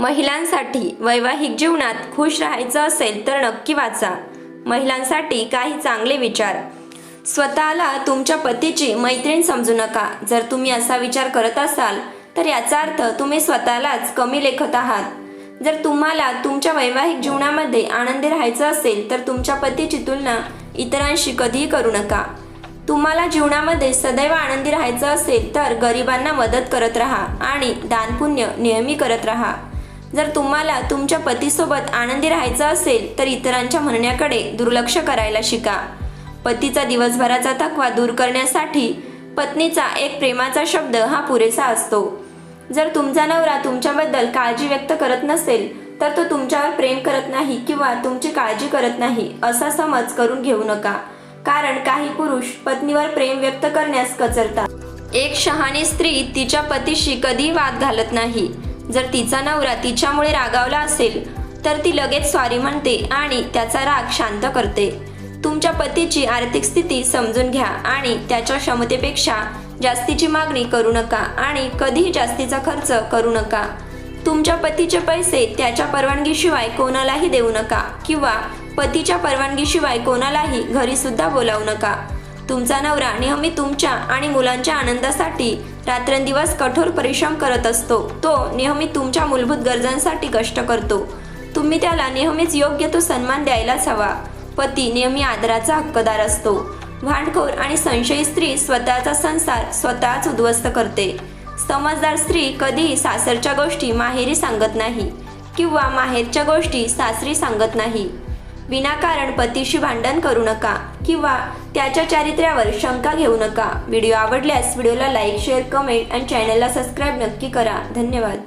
महिलांसाठी वैवाहिक जीवनात खुश राहायचं असेल तर नक्की वाचा. महिलांसाठी काही चांगले विचार. स्वतःला तुमच्या पतीची मैत्रीण समजू नका. जर तुम्ही असा विचार करत असाल तर याचा अर्थ तुम्ही स्वतःलाच कमी लेखत आहात. जर तुम्हाला तुमच्या वैवाहिक जीवनामध्ये आनंदी राहायचं असेल तर तुमच्या पतीची तुलना इतरांशी कधीही करू नका. तुम्हाला जीवनामध्ये सदैव आनंदी राहायचं असेल तर गरिबांना मदत करत राहा आणि दानपुण्य नेहमी करत राहा. जर तुम्हाला तुमच्या पतीसोबत आनंदी राहायचं असेल तर इतरांच्या म्हणण्याकडे दुर्लक्ष करायला शिका. पतीचा दिवसभराचा थकवा दूर करण्यासाठी पत्नीचा एक प्रेमाचा शब्द हा पुरेसा असतो. जर तुमचा नवरा तुमच्याबद्दल काळजी व्यक्त करत नसेल तर तो तुमच्यावर प्रेम करत नाही किंवा तुमची काळजी करत नाही असा समज करून घेऊ नका. कारण काही पुरुष पत्नीवर प्रेम व्यक्त करण्यास कचरतात. एक शहाणी स्त्री तिच्या पतीशी कधीही वाद घालत नाही. जर तिचा नवरा तिच्यामुळे रागावला असेल तर ती लगेच स्वारी म्हणते आणि त्याचा राग शांत करते. तुमच्या पतीची आर्थिक स्थिती समजून घ्या आणि त्याच्या क्षमतेपेक्षा जास्तीची मागणी करू नका आणि कधीही जास्तीचा खर्च करू नका. तुमच्या पतीचे पैसे त्याच्या परवानगीशिवाय कोणालाही देऊ नका किंवा पतीच्या परवानगीशिवाय कोणालाही घरीसुद्धा बोलावू नका. तुमचा नवरा नेहमी तुमच्या आणि मुलांच्या आनंदासाठी रात्रंदिवस कठोर परिश्रम करत असतो. तो नेहमी तुमच्या मूलभूत गरजांसाठी कष्ट करतो. तुम्ही त्याला नेहमीच योग्य तो सन्मान द्यायलाच हवा. पती नेहमी आदराचा हक्कदार असतो. भांडखोर आणि संशयी स्त्री स्वतःचा संसार स्वतःच उद्ध्वस्त करते. समजदार स्त्री कधीही सासरच्या गोष्टी माहेरी सांगत नाही किंवा माहेरच्या गोष्टी सासरी सांगत नाही. विनाकारण पतीशी भांडण करू नका किंवा त्याच्या चारित्र्यावर शंका घेऊ नका. व्हिडिओ आवडल्यास व्हिडिओला लाईक शेअर कमेंट आणि चॅनलला सबस्क्राईब नक्की करा. धन्यवाद.